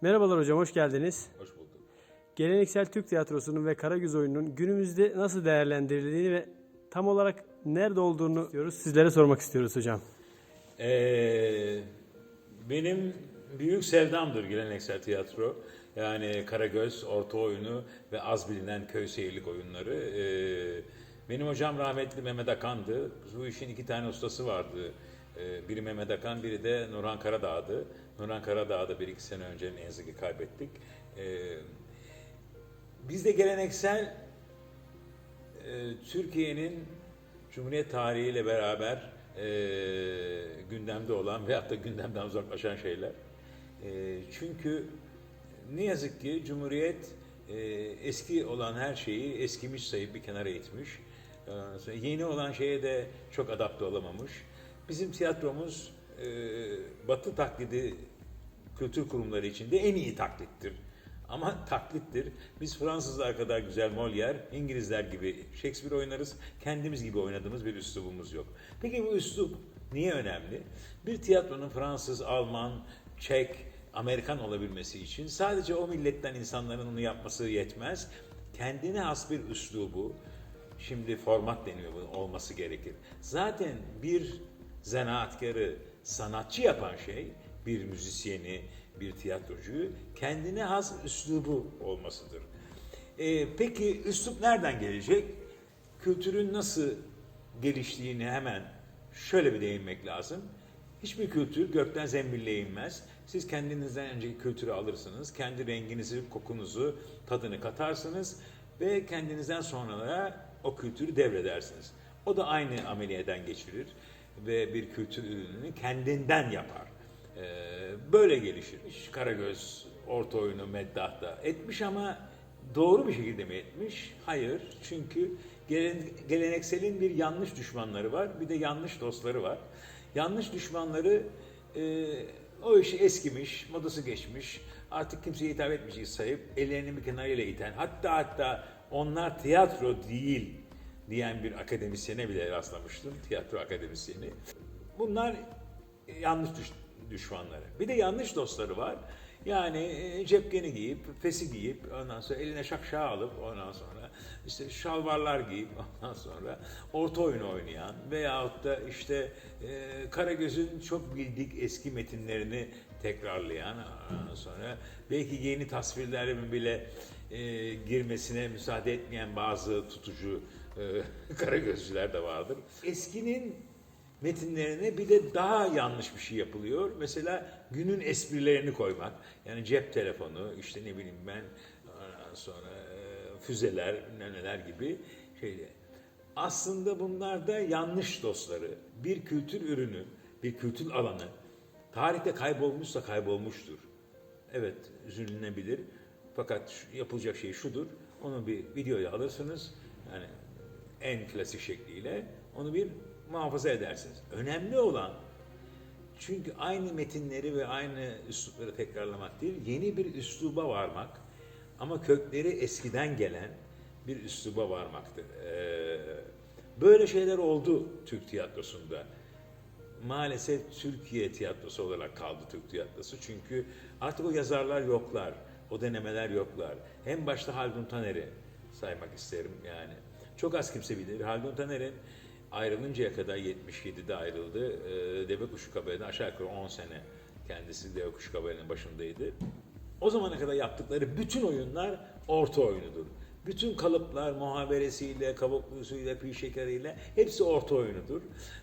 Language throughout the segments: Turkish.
Merhabalar hocam, hoş geldiniz. Hoş bulduk. Geleneksel Türk tiyatrosunun ve Karagöz oyununun günümüzde nasıl değerlendirildiğini ve tam olarak nerede olduğunu istiyoruz. Sizlere sormak istiyoruz hocam. Ee, benim büyük sevdamdır geleneksel tiyatro. Yani Karagöz, Orta Oyunu ve az bilinen köy seyirlik oyunları. Ee, benim hocam rahmetli Mehmet Akan'dı. Bu işin iki tane ustası vardı. Ee, biri Mehmet Akan, biri de Nurhan Karadağ'dı. Nurhan Karadağ'ı da bir iki sene önce ne yazık ki kaybettik. Ee, bizde geleneksel e, Türkiye'nin Cumhuriyet tarihiyle beraber e, gündemde olan veyahut da gündemden uzaklaşan şeyler. E, çünkü ne yazık ki Cumhuriyet e, eski olan her şeyi eskimiş sayıp bir kenara itmiş. Yeni olan şeye de çok adapte olamamış. Bizim tiyatromuz e, Batı taklidi kültür kurumları içinde en iyi taklittir. Ama taklittir. Biz Fransızlar kadar güzel Molière, İngilizler gibi Shakespeare oynarız. Kendimiz gibi oynadığımız bir üslubumuz yok. Peki bu üslup niye önemli? Bir tiyatronun Fransız, Alman, Çek, Amerikan olabilmesi için sadece o milletten insanların onu yapması yetmez. Kendine has bir üslubu, şimdi format deniyor bunun olması gerekir. Zaten bir zanaatkarı sanatçı yapan şey bir müzisyeni, bir tiyatrocuyu kendine has üslubu olmasıdır. Ee, peki üslup nereden gelecek? Kültürün nasıl geliştiğini hemen şöyle bir değinmek lazım. Hiçbir kültür gökten zembille inmez. Siz kendinizden önceki kültürü alırsınız. Kendi renginizi, kokunuzu, tadını katarsınız ve kendinizden sonralara o kültürü devredersiniz. O da aynı ameliyeden geçirir ve bir kültür ürününü kendinden yapar. Ee, böyle gelişir. Karagöz orta oyunu Meddah'ta etmiş ama doğru bir şekilde mi etmiş? Hayır. Çünkü gelen- gelenekselin bir yanlış düşmanları var, bir de yanlış dostları var. Yanlış düşmanları e, o işi eskimiş, modası geçmiş, artık kimseye hitap etmeyecek sayıp ellerini bir kenarıyla iten, hatta hatta onlar tiyatro değil diyen bir akademisyene bile rastlamıştım, tiyatro akademisyeni. Bunlar yanlış düş- düşmanları. Bir de yanlış dostları var. Yani e, cepkeni giyip, fesi giyip, ondan sonra eline şapşağı alıp, ondan sonra işte şalvarlar giyip, ondan sonra orta oyunu oynayan veyahut da işte e, Karagöz'ün çok bildik eski metinlerini tekrarlayan, ondan sonra belki yeni tasvirlerin bile e, girmesine müsaade etmeyen bazı tutucu e, Karagözcüler de vardır. Eskinin metinlerine bir de daha yanlış bir şey yapılıyor. Mesela günün esprilerini koymak. Yani cep telefonu, işte ne bileyim ben sonra e, füzeler, neler gibi şeyler. Aslında bunlar da yanlış dostları. Bir kültür ürünü, bir kültür alanı tarihte kaybolmuşsa kaybolmuştur. Evet, üzülünebilir. Fakat yapılacak şey şudur. Onu bir videoya alırsınız. Yani en klasik şekliyle onu bir muhafaza edersiniz. Önemli olan çünkü aynı metinleri ve aynı üslupları tekrarlamak değil, yeni bir üsluba varmak ama kökleri eskiden gelen bir üsluba varmaktır. Ee, böyle şeyler oldu Türk tiyatrosunda. Maalesef Türkiye tiyatrosu olarak kaldı Türk tiyatrosu. Çünkü artık o yazarlar yoklar, o denemeler yoklar. En başta Haldun Taner'i saymak isterim yani. Çok az kimse bilir. Haldun Taner'in ayrılıncaya kadar 77'de ayrıldı. Ee, Deve Kuşu Kabare'den aşağı yukarı 10 sene kendisi Deve Kuşu Kabare'nin başındaydı. O zamana kadar yaptıkları bütün oyunlar orta oyunudur. Bütün kalıplar muhaberesiyle, kabuklusuyla, pi şekeriyle hepsi orta oyunudur.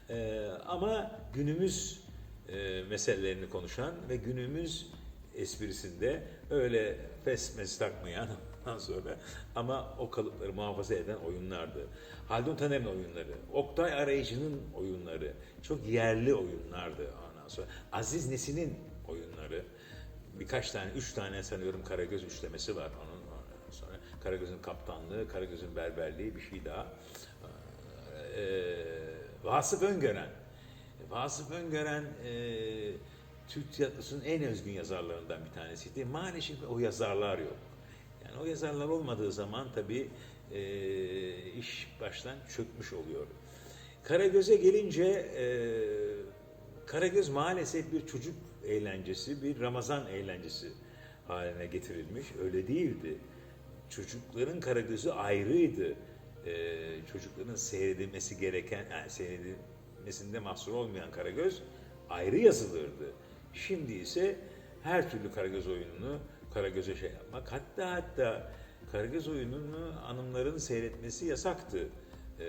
Ee, ama günümüz e, meselelerini konuşan ve günümüz esprisinde öyle fes mes takmayan ondan sonra ama o kalıpları muhafaza eden oyunlardı. Haldun Taner'in oyunları, Oktay Arayıcı'nın oyunları çok yerli oyunlardı ondan sonra. Aziz Nesin'in oyunları, birkaç tane, üç tane sanıyorum Karagöz üçlemesi var onun. Sonra Karagöz'ün kaptanlığı, Karagöz'ün berberliği bir şey daha. Ee, Vasıf Öngören. Vasıf Öngören e, Türk tiyatrosunun en özgün yazarlarından bir tanesiydi. Maalesef o yazarlar yok. Yani o yazarlar olmadığı zaman tabii e, iş baştan çökmüş oluyor. Karagöz'e gelince e, Karagöz maalesef bir çocuk eğlencesi, bir Ramazan eğlencesi haline getirilmiş. Öyle değildi. Çocukların Karagöz'ü ayrıydı. Ee, çocukların seyredilmesi gereken, yani seyredilmesinde mahsur olmayan Karagöz ayrı yazılırdı. Şimdi ise her türlü Karagöz oyununu Karagöz'e şey yapmak. Hatta hatta Karagöz oyununu hanımların seyretmesi yasaktı. Ee,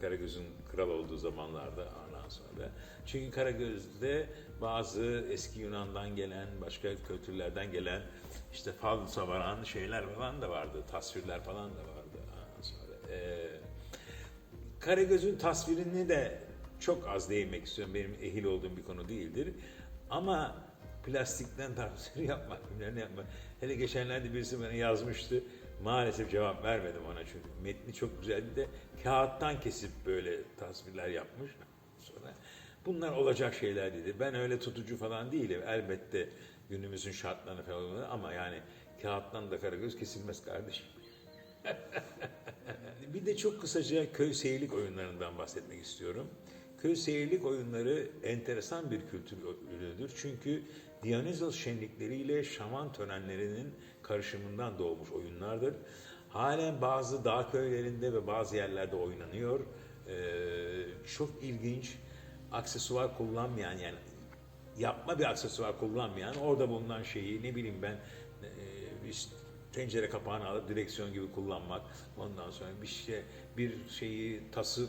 Karagöz'ün kral olduğu zamanlarda ondan sonra. Çünkü Karagöz'de bazı eski Yunan'dan gelen, başka kültürlerden gelen işte fal savaran şeyler falan da vardı. Tasvirler falan da vardı. Ondan sonra. Ee, Karagöz'ün tasvirini de çok az değinmek istiyorum. Benim ehil olduğum bir konu değildir. Ama plastikten tasvir yapmak, bilmem ne yapmak. Hele geçenlerde birisi bana yazmıştı. Maalesef cevap vermedim ona çünkü metni çok güzeldi de kağıttan kesip böyle tasvirler yapmış. Sonra bunlar olacak şeyler dedi. Ben öyle tutucu falan değilim. Elbette günümüzün şartlarını falan ama yani kağıttan da karagöz kesilmez kardeşim. Bir de çok kısaca köy seyirlik oyunlarından bahsetmek istiyorum. Köy seyirlik oyunları enteresan bir kültür ürünüdür. Çünkü Dionysos şenlikleriyle şaman törenlerinin karışımından doğmuş oyunlardır. Halen bazı dağ köylerinde ve bazı yerlerde oynanıyor. Ee, çok ilginç, aksesuar kullanmayan yani yapma bir aksesuar kullanmayan orada bulunan şeyi ne bileyim ben e, işte tencere kapağını alıp direksiyon gibi kullanmak ondan sonra bir şey bir şeyi tası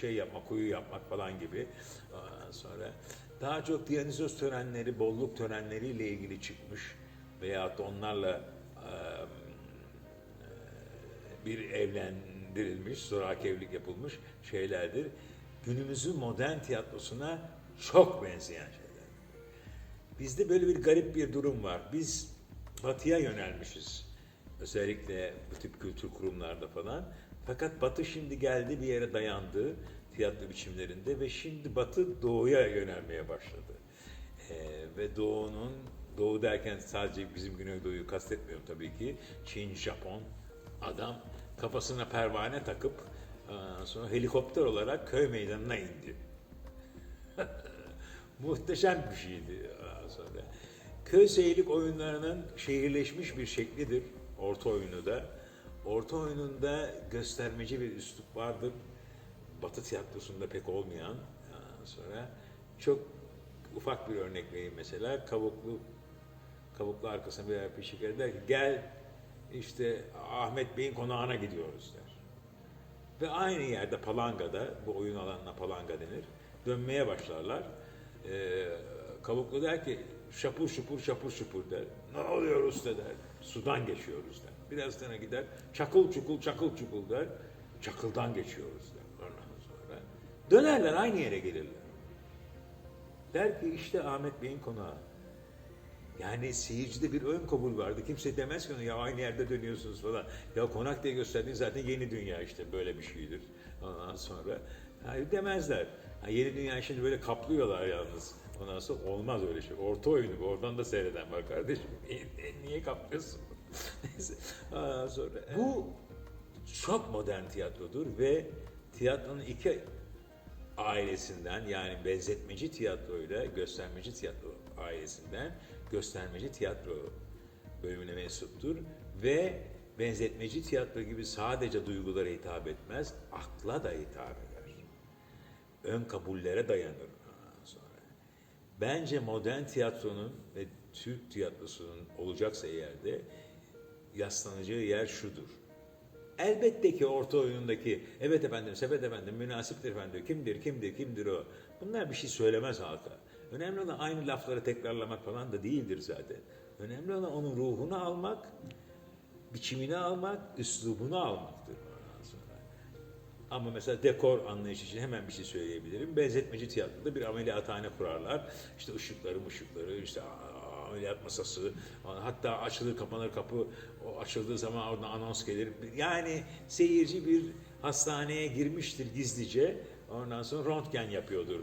şey yapmak kuyu yapmak falan gibi ondan sonra daha çok Dionysos törenleri bolluk törenleriyle ilgili çıkmış veyahut onlarla bir evlendirilmiş, zoraki evlilik yapılmış şeylerdir. Günümüzün modern tiyatrosuna çok benzeyen şeyler. Bizde böyle bir garip bir durum var. Biz batıya yönelmişiz. Özellikle bu tip kültür kurumlarda falan. Fakat batı şimdi geldi bir yere dayandı tiyatro biçimlerinde ve şimdi batı doğuya yönelmeye başladı. Ee, ve doğunun, doğu derken sadece bizim Güneydoğu'yu kastetmiyorum tabii ki. Çin, Japon, adam kafasına pervane takıp ondan sonra helikopter olarak köy meydanına indi. Muhteşem bir şeydi sonra. Köy seyirlik oyunlarının şehirleşmiş bir şeklidir. Orta oyunu da. Orta oyununda göstermeci bir üslup vardır. Batı tiyatrosunda pek olmayan. Sonra çok ufak bir örnek vereyim mesela. Kavuklu kavuklu arkasına bir bir şeker der ki gel işte Ahmet Bey'in konağına gidiyoruz der. Ve aynı yerde Palanga'da, bu oyun alanına Palanga denir, dönmeye başlarlar. Ee, Kavuklu der ki şapur şupur şapur şupur der. Ne oluyor usta der. Sudan geçiyoruz der. Biraz sonra gider çakıl çukul çakıl çukul der. Çakıldan geçiyoruz der. Ondan sonra dönerler aynı yere gelirler. Der ki işte Ahmet Bey'in konağı. Yani seyircide bir ön kabul vardı. Kimse demez ki ya aynı yerde dönüyorsunuz falan. Ya konak diye gösterdiğin zaten yeni dünya işte böyle bir şeydir. Ondan sonra hayır demezler. Ha, yeni dünya şimdi böyle kaplıyorlar yalnız. Ondan sonra olmaz öyle şey. Orta oyunu bu. Oradan da seyreden var kardeşim. Niye, niye kaplıyorsun? Neyse. Ondan sonra bu çok modern tiyatrodur ve tiyatronun iki ailesinden yani benzetmeci tiyatroyla göstermeci tiyatro ailesinden göstermeci tiyatro bölümüne mensuptur ve benzetmeci tiyatro gibi sadece duygulara hitap etmez, akla da hitap eder. Ön kabullere dayanır. Bence modern tiyatronun ve Türk tiyatrosunun olacaksa eğer de yaslanacağı yer şudur. Elbette ki orta oyundaki evet efendim, sepet efendim, münasiptir efendim, kimdir, kimdir, kimdir o. Bunlar bir şey söylemez halka. Önemli olan aynı lafları tekrarlamak falan da değildir zaten. Önemli olan onun ruhunu almak, biçimini almak, üslubunu almaktır. Ama mesela dekor anlayışı için hemen bir şey söyleyebilirim. Benzetmeci tiyatroda bir ameliyathane kurarlar. İşte ışıkları, ışıkları, işte ameliyat masası, hatta açılır kapanır kapı, o açıldığı zaman oradan anons gelir. Yani seyirci bir hastaneye girmiştir gizlice, ondan sonra röntgen yapıyordur.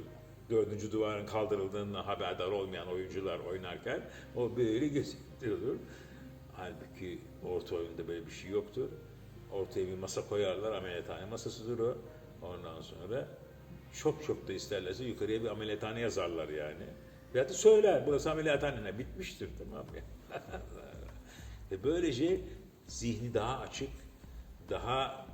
Dördüncü duvarın kaldırıldığından haberdar olmayan oyuncular oynarken o böyle gösterilir. Halbuki orta oyunda böyle bir şey yoktur. Ortaya bir masa koyarlar, ameliyathane masasıdır o. Ondan sonra çok çok da isterlerse yukarıya bir ameliyathane yazarlar yani. Ya da söyler burası ameliyathanene bitmiştir tamam ya. Ve böylece zihni daha açık, daha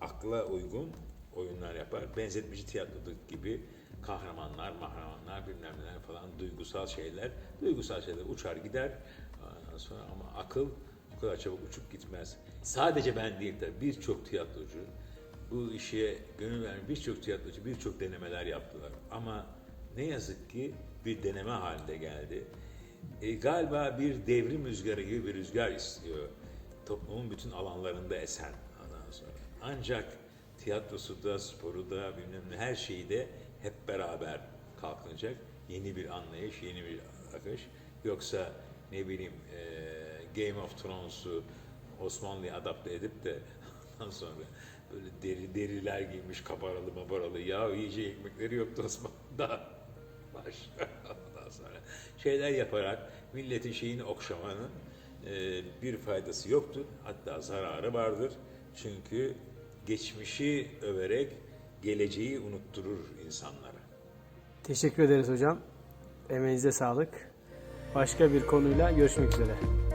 akla uygun oyunlar yapar. Benzetmeci tiyatrodaki gibi kahramanlar, mahramanlar, bilmem neler falan duygusal şeyler. Duygusal şeyler uçar gider. Ondan sonra ama akıl bu kadar çabuk uçup gitmez. Sadece ben değil tabii birçok tiyatrocu bu işe gönül vermiş birçok tiyatrocu birçok denemeler yaptılar. Ama ne yazık ki bir deneme halinde geldi. E, galiba bir devrim rüzgarı gibi bir rüzgar istiyor. Toplumun bütün alanlarında esen ondan sonra. Ancak tiyatrosu da, sporu da, bilmem ne her şeyi de hep beraber kalkınacak. Yeni bir anlayış, yeni bir akış. Yoksa ne bileyim e, Game of Thrones'u Osmanlı'ya adapte edip de ondan sonra böyle deri deriler giymiş kabaralı mabaralı ya iyice ekmekleri yoktu Osmanlı'da. Baş. Ondan sonra şeyler yaparak milletin şeyini okşamanın e, bir faydası yoktur. Hatta zararı vardır. Çünkü geçmişi överek geleceği unutturur insanlara. Teşekkür ederiz hocam. Emeğinize sağlık. Başka bir konuyla görüşmek üzere.